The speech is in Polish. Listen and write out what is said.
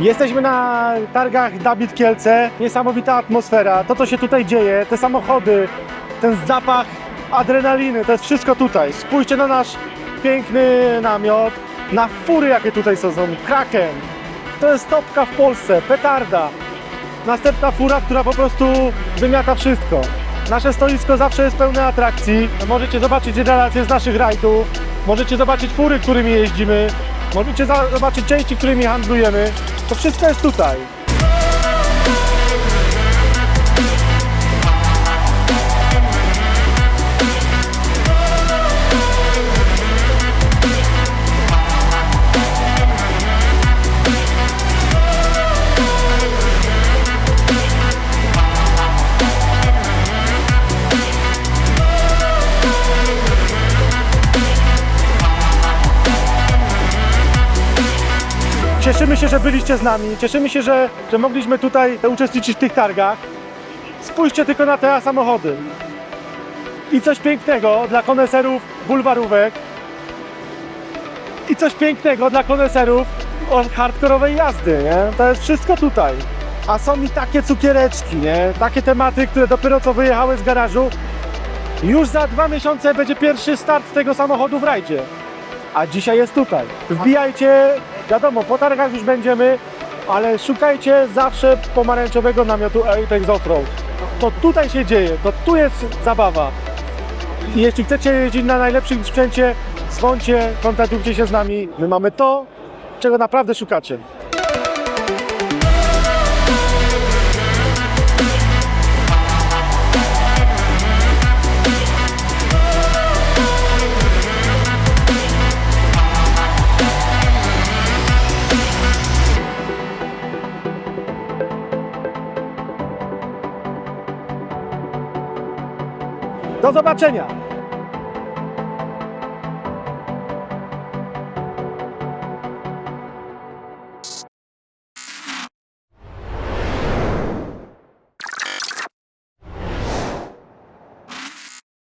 Jesteśmy na targach Dawid Kielce. Niesamowita atmosfera. To, co się tutaj dzieje, te samochody, ten zapach adrenaliny, to jest wszystko tutaj. Spójrzcie na nasz piękny namiot, na fury, jakie tutaj są. Kraken. To jest topka w Polsce, petarda. Następna fura, która po prostu wymiata wszystko. Nasze stoisko zawsze jest pełne atrakcji. Możecie zobaczyć relacje z naszych rajdów, możecie zobaczyć fury, którymi jeździmy, możecie zobaczyć części, którymi handlujemy. To wszystko jest tutaj. Cieszymy się, że byliście z nami, cieszymy się, że, że mogliśmy tutaj uczestniczyć w tych targach. Spójrzcie tylko na te samochody. I coś pięknego dla koneserów bulwarówek. I coś pięknego dla koneserów od hardkorowej jazdy, nie? To jest wszystko tutaj. A są i takie cukiereczki, nie? Takie tematy, które dopiero co wyjechały z garażu. Już za dwa miesiące będzie pierwszy start tego samochodu w rajdzie a dzisiaj jest tutaj. Wbijajcie, wiadomo, po targach już będziemy, ale szukajcie zawsze pomarańczowego namiotu Apex Offroad. To tutaj się dzieje, to tu jest zabawa. Jeśli chcecie jeździć na najlepszym sprzęcie, dzwońcie, kontaktujcie się z nami. My mamy to, czego naprawdę szukacie. Do zobaczenia!